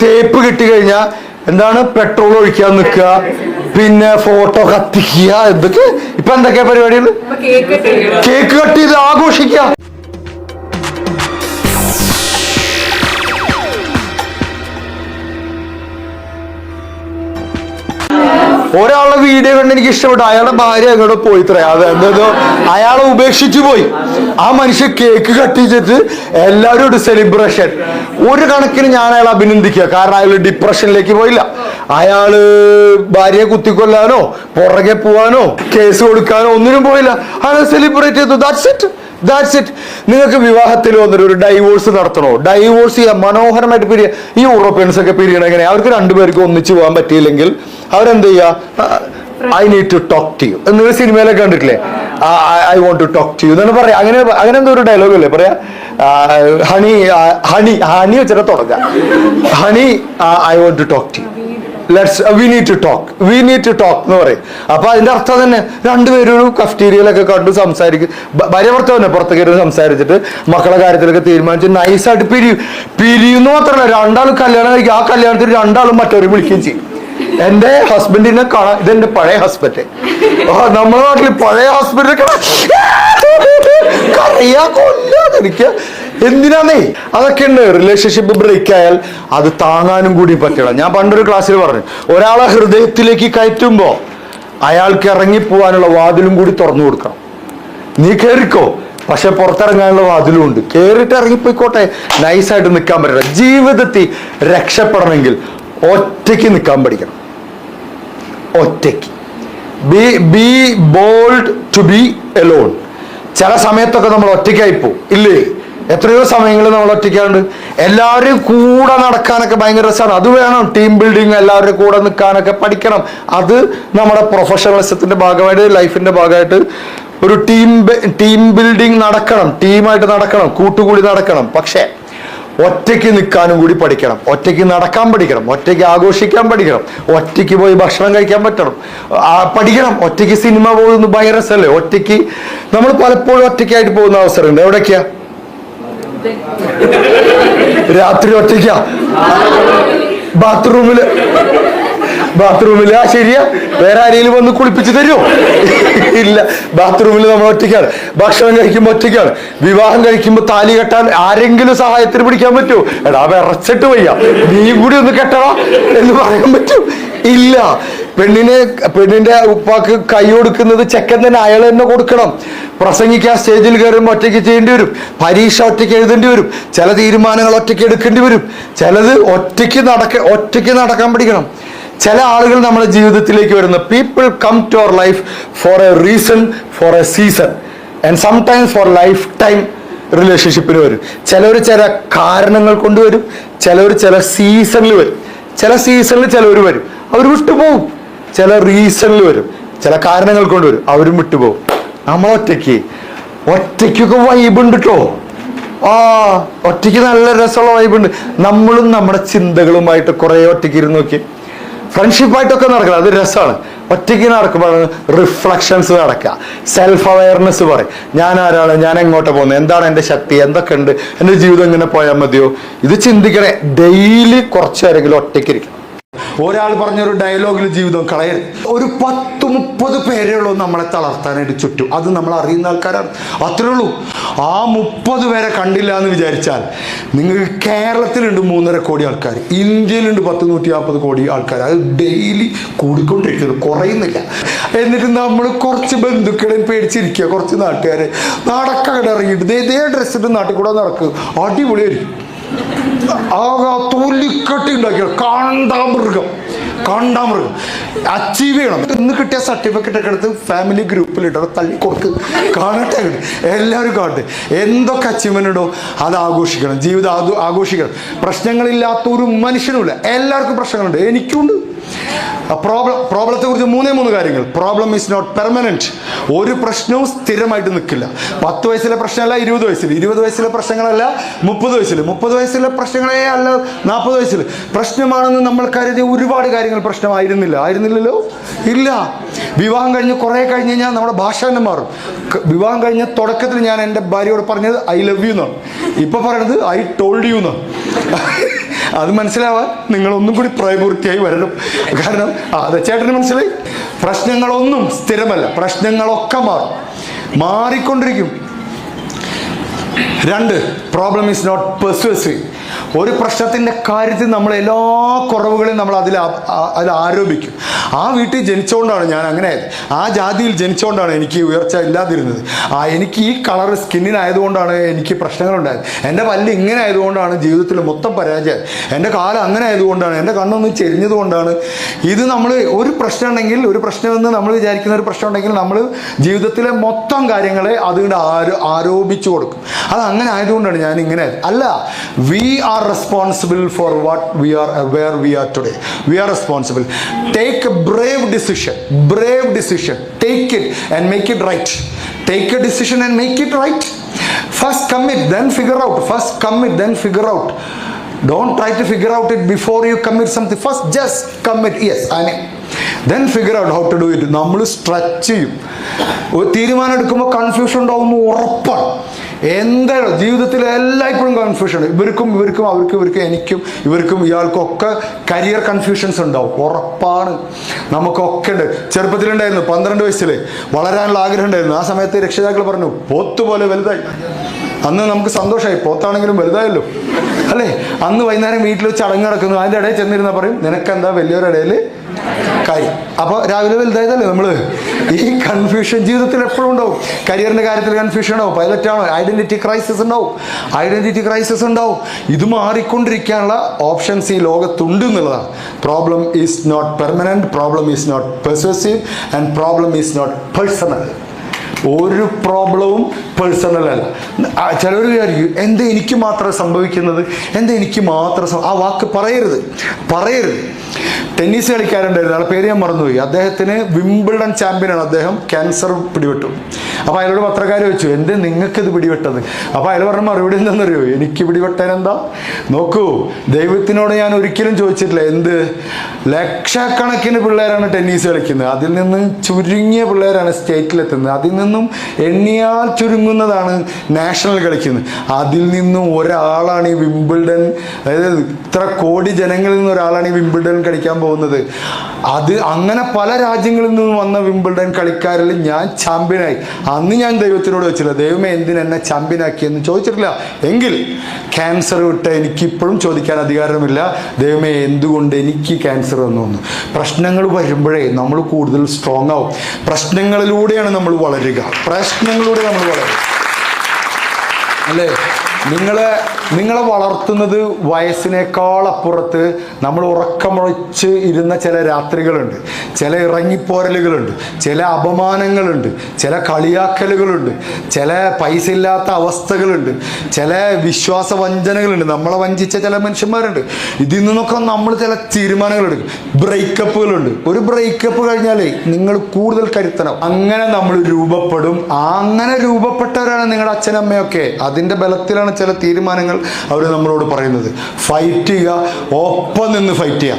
തേപ്പ് കിട്ടി കഴിഞ്ഞാൽ എന്താണ് പെട്രോൾ ഒഴിക്കാൻ നിൽക്കുക പിന്നെ ഫോട്ടോ കത്തിക്കുക എന്തൊക്കെ? ഇപ്പൊ എന്തൊക്കെയാ പരിപാടികൾ കേക്ക് കട്ട് ചെയ്ത് ആഘോഷിക്കുക ഒരാളുടെ വീഡിയോ കണ്ട് എനിക്ക് ഇഷ്ടപ്പെട്ടു. അയാളുടെ ഭാര്യ അങ്ങോട്ട് പോയി ഇത്ര അത് എന്തോ അയാളെ ഉപേക്ഷിച്ചു പോയി. ആ മനുഷ്യ കേക്ക് കട്ടിച്ചിട്ട് എല്ലാവരും ഒരു സെലിബ്രേഷൻ ഒരു കണക്കിന് ഞാൻ അയാളെ അഭിനന്ദിക്കുക. കാരണം അയാൾ ഡിപ്രഷനിലേക്ക് പോയില്ല. അയാൾ ഭാര്യയെ കുത്തിക്കൊല്ലാനോ പുറകെ പോവാനോ കേസ് കൊടുക്കാനോ ഒന്നിനും പോയില്ല. അയാൾ സെലിബ്രേറ്റ് ചെയ്തു. ദാറ്റ്സ് ഇറ്റ് ദാറ്റ്സ് ഇറ്റ് നിങ്ങൾക്ക് വിവാഹത്തിൽ വന്നിട്ട് ഒരു ഡൈവോഴ്സ് നടത്തണോ? ഡൈവോഴ്സ് ചെയ്യാൻ മനോഹരമായിട്ട് പിരിയ ഈ യൂറോപ്യൻസ് ഒക്കെ പിരിയണ എങ്ങനെ അവർക്ക് രണ്ടുപേർക്കും ഒന്നിച്ചു പോകാൻ പറ്റിയില്ലെങ്കിൽ അവരെന്ത് ചെയ്യുക I need to talk to you എന്നൊരു സിനിമയിലൊക്കെ കണ്ടിട്ടില്ലേ? I want to talk to you എന്നാണ് പറയാം. അങ്ങനെ അങ്ങനെ എന്തോ ഒരു ഡയലോഗ് അല്ലേ പറയാ? ഹണി ഹണി ഹണി വെച്ചിട്ട് തുടങ്ങാം. Honey I want to talk to you let's we need to talk we need to talk എന്ന് പറയും. അപ്പൊ അതിന്റെ അർത്ഥം തന്നെ രണ്ടുപേരും ഒരു കഫ്റ്റീരിയയിലൊക്കെ കണ്ട് സംസാരിക്കും ഭാര്യ ഭർത്താവ് തന്നെ പുറത്തേക്ക് ഇരുന്ന് സംസാരിച്ചിട്ട് മക്കളെ കാര്യത്തിലൊക്കെ തീരുമാനിച്ച് നൈസായിട്ട് പിരിയും പിരിയുന്നു മാത്രമല്ല രണ്ടാളും കല്യാണം കഴിക്കും. ആ കല്യാണത്തിന് രണ്ടാളും മറ്റവരും വിളിക്കുകയും ചെയ്യും. എന്റെ ഹസ്ബൻഡിനെ കാണാൻ ഇതെന്റെ പഴയ ഹസ്ബൻഡ് നമ്മളെ നാട്ടിൽ പഴയ ഹസ്ബൻഡിനെ കാണാൻ കൊല്ലാതിരിക്കുക എന്തിനാന്നേ? അതൊക്കെ ഉണ്ട്. റിലേഷൻഷിപ്പ് ബ്രേക്ക് ആയാൽ അത് താങ്ങാനും കൂടി പറ്റണം ഞാൻ പണ്ടൊരു ക്ലാസ്സിൽ പറഞ്ഞു ഒരാളെ ഹൃദയത്തിലേക്ക് കയറ്റുമ്പോൾ അയാൾക്ക് ഇറങ്ങിപ്പോവാനുള്ള വാതിലും കൂടി തുറന്നു കൊടുക്കണം. നീ കയറിക്കോ പക്ഷെ പുറത്തിറങ്ങാനുള്ള വാതിലും ഉണ്ട്. കയറിയിട്ട് ഇറങ്ങിപ്പോയിക്കോട്ടെ. നൈസായിട്ട് നിൽക്കാൻ പറ്റണം ജീവിതത്തിൽ രക്ഷപ്പെടണമെങ്കിൽ ഒറ്റയ്ക്ക് നിൽക്കാൻ പഠിക്കണം. ഒറ്റയ്ക്ക്. Be be bold to be alone ചില സമയത്തൊക്കെ നമ്മൾ ഒറ്റയ്ക്കായി പോകും ഇല്ലേ? എത്രയോ സമയങ്ങളിൽ നമ്മൾ ഒറ്റയ്ക്കാണ്ട് എല്ലാവരും കൂടെ നടക്കാനൊക്കെ ഭയങ്കര രസമാണ് അത് വേണം. ടീം ബിൽഡിങ് എല്ലാവരുടെ കൂടെ നിൽക്കാനൊക്കെ പഠിക്കണം. അത് നമ്മുടെ പ്രൊഫഷണലിസത്തിന്റെ ഭാഗമായിട്ട് ലൈഫിന്റെ ഭാഗമായിട്ട് ഒരു ടീം ടീം ബിൽഡിങ് നടക്കണം. ടീമായിട്ട് നടക്കണം. കൂട്ടുകൂടി നടക്കണം. പക്ഷേ ഒറ്റയ്ക്ക് നിൽക്കാനും കൂടി പഠിക്കണം. ഒറ്റയ്ക്ക് നടക്കാൻ പഠിക്കണം. ഒറ്റയ്ക്ക് ആഘോഷിക്കാൻ പഠിക്കണം. ഒറ്റയ്ക്ക് പോയി ഭക്ഷണം കഴിക്കാൻ പറ്റണം. പഠിക്കണം. ഒറ്റയ്ക്ക് സിനിമ പോകുന്നത് ഭയങ്കര രസമല്ലേ? ഒറ്റയ്ക്ക് നമ്മൾ പലപ്പോഴും ഒറ്റയ്ക്കായിട്ട് പോകുന്ന അവസരമുണ്ട്. എവിടേക്കാ രാത്രി ഒറ്റയ്ക്കാ? ബാത്റൂമിൽ. ബാത്റൂമിൽ ആ ശരിയാ. വേറെ ആരെങ്കിലും വന്ന് കുളിപ്പിച്ച് തരുമോ ഇല്ല. ബാത്റൂമിൽ നമ്മൾ ഒറ്റയ്ക്കാണ്. ഭക്ഷണം കഴിക്കുമ്പോൾ ഒറ്റയ്ക്കാണ്. വിവാഹം കഴിക്കുമ്പോൾ താലി കെട്ടാൻ ആരെങ്കിലും സഹായത്തിന് പിടിക്കാൻ പറ്റുമോ എടാ വിറച്ചിട്ട് വയ്യ. നീ കൂടി ഒന്ന് കെട്ടടാ എന്ന് പറയാൻ പറ്റും. ഇല്ല. പെണ്ണിനെ പെണ്ണിന്റെ ഉപ്പാക്ക് കൈ കൊടുക്കുന്നത് ചെക്കൻ തന്നെ അയാൾ തന്നെ കൊടുക്കണം. പ്രസംഗിക്കാൻ സ്റ്റേജിൽ കയറുമ്പോൾ ഒറ്റയ്ക്ക് ചെയ്യേണ്ടി വരും. പരീക്ഷ ഒറ്റയ്ക്ക് എഴുതേണ്ടി വരും. ചില തീരുമാനങ്ങൾ ഒറ്റയ്ക്ക് എടുക്കേണ്ടി വരും. ചിലത് ഒറ്റയ്ക്ക് നടക്ക ഒറ്റയ്ക്ക് നടക്കാൻ പഠിക്കണം. ചില ആളുകൾ നമ്മുടെ ജീവിതത്തിലേക്ക് വരുന്ന. People come to our life for a reason for a season and sometimes for life time റിലേഷൻഷിപ്പിന് വരും. ചിലർ ചില കാരണങ്ങൾ കൊണ്ടുവരും ചിലർ ചില സീസണിൽ വരും. ചില സീസണിൽ ചിലവർ വരും. അവർ വിട്ടുപോകും. ചില റീസണിൽ വരും. ചില കാരണങ്ങൾ കൊണ്ടുവരും അവരും വിട്ടുപോകും. നമ്മൾ ഒറ്റയ്ക്ക് ഒറ്റയ്ക്കൊക്കെ വൈബുണ്ട് കേട്ടോ ആ ഒറ്റയ്ക്ക് നല്ല രസമുള്ള വൈബുണ്ട് നമ്മളും നമ്മുടെ ചിന്തകളുമായിട്ട് കുറേ ഒറ്റയ്ക്ക് ഇരുന്ന് നോക്കി. ഫ്രണ്ട്ഷിപ്പായിട്ടൊക്കെ നടക്കണം. അത് രസമാണ്. ഒറ്റയ്ക്ക് നടക്കുമ്പോഴാണ് റിഫ്ലക്ഷൻസ് നടക്കുക. സെൽഫ് അവയർനെസ് പറയും. ഞാൻ ആരാണ്? ഞാൻ എങ്ങോട്ട് പോകുന്നത്? എന്താണ് എന്റെ ശക്തി? എന്തൊക്കെ ഉണ്ട് എന്റെ ജീവിതം ഇങ്ങനെ പോയാൽ മതിയോ? ഇത് ചിന്തിക്കണേ. ഡെയിലി കുറച്ച് ആരെങ്കിലും ഒറ്റയ്ക്ക് ഇരിക്കണം. ഒരാൾ പറഞ്ഞൊരു ഡയലോഗിൽ ജീവിതം കളയരുത്. ഒരു പത്ത് മുപ്പത് പേരേ ഉള്ളൂ നമ്മളെ തളർത്താനായിട്ട് ചുറ്റും. അത് നമ്മൾ അറിയുന്ന ആൾക്കാരാണ്. അത്രേ ഉള്ളൂ. ആ മുപ്പത് പേരെ കണ്ടില്ല എന്ന് വിചാരിച്ചാൽ നിങ്ങൾക്ക് കേരളത്തിലുണ്ട് മൂന്നര കോടി ആൾക്കാർ. ഇന്ത്യയിലുണ്ട് പത്ത് നൂറ്റി നാൽപ്പത് കോടി ആൾക്കാർ. അത് ഡെയിലി കൂടിക്കൊണ്ടിരിക്കുന്നു. കുറയുന്നില്ല. എന്നിട്ട് നമ്മൾ കുറച്ച് ബന്ധുക്കളെ പേടിച്ചിരിക്കുക. കുറച്ച് നാട്ടുകാർ നടക്കങ്ങോട്ട് ഇറങ്ങിയിട്ട് ഇതേ ഡ്രസ്സിട്ട് നാട്ടിൽ കൂടെ നടക്കുക അടിപൊളിയായിരിക്കും. ആകെ തൊലിക്കട്ടി ഉണ്ടാക്കിയ കാണ്ടാമൃഗം. കാണ്ടാമൃഗം. അച്ചീവ് ചെയ്യണം. ഇന്ന് കിട്ടിയ സർട്ടിഫിക്കറ്റ് ഒക്കെ എടുത്ത് ഫാമിലി ഗ്രൂപ്പിൽ ഇട്ടോ തള്ളി കൊടുത്ത് കാണട്ടെ. എല്ലാവരും കാണട്ടെ. എന്തൊക്കെ അച്ചീവ്മെന്റ് ഉണ്ടോ അത് ആഘോഷിക്കണം. ജീവിതം ആഘോഷിക്കണം. പ്രശ്നങ്ങളില്ലാത്ത ഒരു മനുഷ്യനുമില്ല. എല്ലാവർക്കും പ്രശ്നങ്ങളുണ്ട്. എനിക്കുണ്ട്. പ്രോബ്ലം പ്രോബ്ലത്തെ കുറിച്ച് മൂന്നേ മൂന്ന് കാര്യങ്ങൾ. പ്രോബ്ലം ഈസ് നോട്ട് പെർമനന്റ് ഒരു പ്രശ്നവും സ്ഥിരമായിട്ട് നിൽക്കില്ല. പത്ത് വയസ്സിലെ പ്രശ്നമല്ല ഇരുപത് വയസ്സിൽ ഇരുപത് വയസ്സിലെ പ്രശ്നങ്ങളല്ല മുപ്പത് വയസ്സിൽ മുപ്പത് വയസ്സിലെ പ്രശ്നങ്ങളേ അല്ല നാൽപ്പത് വയസ്സിൽ പ്രശ്നമാണെന്ന് നമ്മൾ കരുതിയ ഒരുപാട് കാര്യങ്ങൾ പ്രശ്നമായിരുന്നില്ല. ആയിരുന്നില്ലല്ലോ? ഇല്ല. വിവാഹം കഴിഞ്ഞ് കുറേ കഴിഞ്ഞ് കഴിഞ്ഞാൽ നമ്മുടെ ഭാഷ തന്നെ മാറും. വിവാഹം കഴിഞ്ഞ തുടക്കത്തിൽ ഞാൻ എന്റെ ഭാര്യയോട് പറഞ്ഞത് ഐ ലവ് യു എന്നാണ്. ഇപ്പൊ പറയണത് ഐ ടോൾഡ് യു എന്നാണ്. അത് മനസ്സിലാവാൻ നിങ്ങൾ ഒന്നും കൂടി പ്രായപൂർത്തിയായി വരണം. കാരണം അത് ചേട്ടന് മനസ്സിലായി? പ്രശ്നങ്ങളൊന്നും സ്ഥിരമല്ല. പ്രശ്നങ്ങളൊക്കെ മാറും. മാറിക്കൊണ്ടിരിക്കും. രണ്ട് പ്രോബ്ലം ഈസ് നോട്ട് പെർസ്യൂസീവ് ഒരു പ്രശ്നത്തിന്റെ കാര്യത്തിൽ നമ്മൾ എല്ലാ കുറവുകളും നമ്മൾ അതിൽ അതിൽ ആരോപിക്കും. ആ വീട്ടിൽ ജനിച്ചുകൊണ്ടാണ് ഞാൻ അങ്ങനെ ആയത്. ആ ജാതിയിൽ ജനിച്ചുകൊണ്ടാണ് എനിക്ക് ഉയർച്ച ഇല്ലാതിരുന്നത്. ആ എനിക്ക് ഈ കളർ സ്കിന്നിനായതുകൊണ്ടാണ് എനിക്ക് പ്രശ്നങ്ങളുണ്ടായത്. എന്റെ പല്ല് ഇങ്ങനെ ആയതുകൊണ്ടാണ് ജീവിതത്തിൽ മൊത്തം പരാജയം. എന്റെ കാലം അങ്ങനെ ആയതുകൊണ്ടാണ് എന്റെ കണ്ണൊന്ന് ചെരിഞ്ഞതുകൊണ്ടാണ്. ഇത് നമ്മൾ ഒരു പ്രശ്നം ഉണ്ടെങ്കിൽ ഒരു പ്രശ്നമെന്ന് നമ്മൾ വിചാരിക്കുന്ന ഒരു പ്രശ്നം ഉണ്ടെങ്കിൽ നമ്മൾ ജീവിതത്തിലെ മൊത്തം കാര്യങ്ങളെ അതുകൊണ്ട് ആരോ ആരോപിച്ചു കൊടുക്കും. അത് അങ്ങനെ ആയതുകൊണ്ടാണ് ഞാൻ ഇങ്ങനെ അല്ല we are responsible for what we are aware we are today we are responsible take a brave decision brave decision take it and make it right take a decision and make it right first commit then figure out first commit then figure out don't try to figure out it before you commit something first just commit yes ആനെ then figure out how to do it നമ്മൾ stretch ചെയ്യും. തീരുമാനം എടുക്കുമ്പോൾ confusion ഉണ്ടാവുമെന്ന് ഉറപ്പാണ്. എന്താണ് ജീവിതത്തിൽ എല്ലായ്പ്പോഴും കൺഫ്യൂഷൻ ഇവർക്കും ഇവർക്കും അവർക്കും ഇവർക്കും എനിക്കും ഇവർക്കും ഇയാൾക്കും ഒക്കെ കരിയർ കൺഫ്യൂഷൻസ് ഉണ്ടാവും. ഉറപ്പാണ്. നമുക്കൊക്കെ ഉണ്ട്. ചെറുപ്പത്തിലുണ്ടായിരുന്നു. പന്ത്രണ്ട് വയസ്സിൽ വളരാനുള്ള ആഗ്രഹം ഉണ്ടായിരുന്നു ആ സമയത്ത് രക്ഷിതാക്കൾ പറഞ്ഞു പോത്തുപോലെ വലുതായി. അന്ന് നമുക്ക് സന്തോഷമായി. പോത്താണെങ്കിലും വലുതായല്ലോ. അല്ലേ? അന്ന് വൈകുന്നേരം വീട്ടിൽ വെച്ച് അടങ്ങി നടക്കുന്നു. അതിന്റെ ഇടയിൽ ചെന്നിരുന്ന പറയും നിനക്കെന്താ വലിയൊരു ഇടയിൽ കാര്യം. അപ്പോൾ രാവിലെ വലുതായതല്ലേ നമ്മൾ ഈ കൺഫ്യൂഷൻ ജീവിതത്തിൽ എപ്പോഴും ഉണ്ടാവും. കരിയറിന്റെ കാര്യത്തിൽ കൺഫ്യൂഷൻ ഉണ്ടാവും. പൈലറ്റ് ആണോ? ഐഡന്റിറ്റി ക്രൈസിസ് ഉണ്ടാവും. ഐഡന്റിറ്റി ക്രൈസിസ് ഉണ്ടാവും. ഇത് മാറിക്കൊണ്ടിരിക്കാനുള്ള ഓപ്ഷൻസ് ഈ ലോകത്തുണ്ട് എന്നുള്ളതാണ്. Problem is not permanent problem is not pervasive and problem is not personal ഒരു പ്രോബ്ലവും പേഴ്സണൽ അല്ല. ചിലർ വിചാരിക്കും എന്താ എനിക്ക് മാത്രം സംഭവിക്കുന്നത്? എന്താ എനിക്ക് മാത്രം ആ വാക്ക് പറയരുത്. പറയരുത്. ടെന്നീസ് കളിക്കാരുണ്ടായിരുന്നു. ആളെ പേര് ഞാൻ മറന്നുപോയി. അദ്ദേഹത്തിന് വിംബിൾഡൺ ചാമ്പ്യനാണ്. അദ്ദേഹം ക്യാൻസർ പിടിപെട്ടു. അപ്പോൾ അയാളോട് പത്രക്കാർ ചോദിച്ചു എന്ത് നിങ്ങൾക്ക് ഇത് പിടിപെട്ടത്? അപ്പോൾ അയാൾ പറഞ്ഞ മറുപടി എന്താണെന്നറിയോ എനിക്ക് പിടിപെട്ടാൻ എന്താ? നോക്കൂ ദൈവത്തിനോട് ഞാൻ ഒരിക്കലും ചോദിച്ചിട്ടില്ല എന്ത്? ലക്ഷക്കണക്കിന് പിള്ളേരാണ് ടെന്നീസ് കളിക്കുന്നത്. അതിൽ നിന്ന് ചുരുങ്ങിയ പിള്ളേരാണ് സ്റ്റേറ്റിലെത്തുന്നത്. അതിൽ നിന്നും എണ്ണിയാൽ ചുരുങ്ങുന്നതാണ് നാഷണൽ കളിക്കുന്നത്. അതിൽ നിന്നും ഒരാളാണ് ഈ വിംബിൾഡൺ അതായത് ഇത്ര കോടി ജനങ്ങളിൽ നിന്ന് ഒരാളാണ് ഈ വിംബിൾഡൺ കളിക്കാൻ പോകുന്നത്. അത് അങ്ങനെ പല രാജ്യങ്ങളിൽ നിന്നും വന്ന വിംബിൾഡൺ കളിക്കാരിൽ ഞാൻ ചാമ്പ്യനായി. അന്ന് ഞാൻ ദൈവത്തിനോട് വെച്ചില്ല ദൈവമേ എന്തിന് എന്നെ എന്ന് ചോദിച്ചിട്ടില്ല. എങ്കിൽ ക്യാൻസർ വിട്ട് എനിക്കിപ്പോഴും ചോദിക്കാൻ അധികാരമില്ല. ദൈവമേ എന്തുകൊണ്ട് എനിക്ക് ക്യാൻസർ വന്നു പ്രശ്നങ്ങൾ വരുമ്പോഴേ നമ്മൾ കൂടുതൽ സ്ട്രോങ് ആവും. പ്രശ്നങ്ങളിലൂടെയാണ് നമ്മൾ വളരുക. പ്രശ്നങ്ങളിലൂടെ നമ്മൾ വളരുക. അല്ലേ? നിങ്ങളെ നിങ്ങളെ വളർത്തുന്നത് വയസ്സിനേക്കാൾ അപ്പുറത്ത് നമ്മൾ ഉറക്കമുറച്ച് ഇരുന്ന ചില രാത്രികളുണ്ട്. ചില ഇറങ്ങിപ്പോരലുകളുണ്ട്. ചില അപമാനങ്ങളുണ്ട്. ചില കളിയാക്കലുകളുണ്ട്. ചില പൈസ ഇല്ലാത്ത അവസ്ഥകളുണ്ട്. ചില വിശ്വാസ വഞ്ചനകളുണ്ട് നമ്മളെ വഞ്ചിച്ച ചില മനുഷ്യന്മാരുണ്ട്. ഇതിൽ നിന്നൊക്കെ നമ്മൾ ചില തീരുമാനങ്ങൾ എടുക്കും ബ്രേക്കപ്പുകളുണ്ട്. ഒരു ബ്രേക്കപ്പ് കഴിഞ്ഞാലേ നിങ്ങൾ കൂടുതൽ കരുത്തണം അങ്ങനെ നമ്മൾ രൂപപ്പെടും. അങ്ങനെ രൂപപ്പെട്ടവരാണ് നിങ്ങളുടെ അച്ഛനമ്മയൊക്കെ. അതിന്റെ ബലത്തിലാണ് ചില തീരുമാനങ്ങൾ അവർ നമ്മളോട് പറയുന്നത്. ഫൈറ്റ് ചെയ്യുക ഒപ്പം നിന്ന് ഫൈറ്റ് ചെയ്യുക.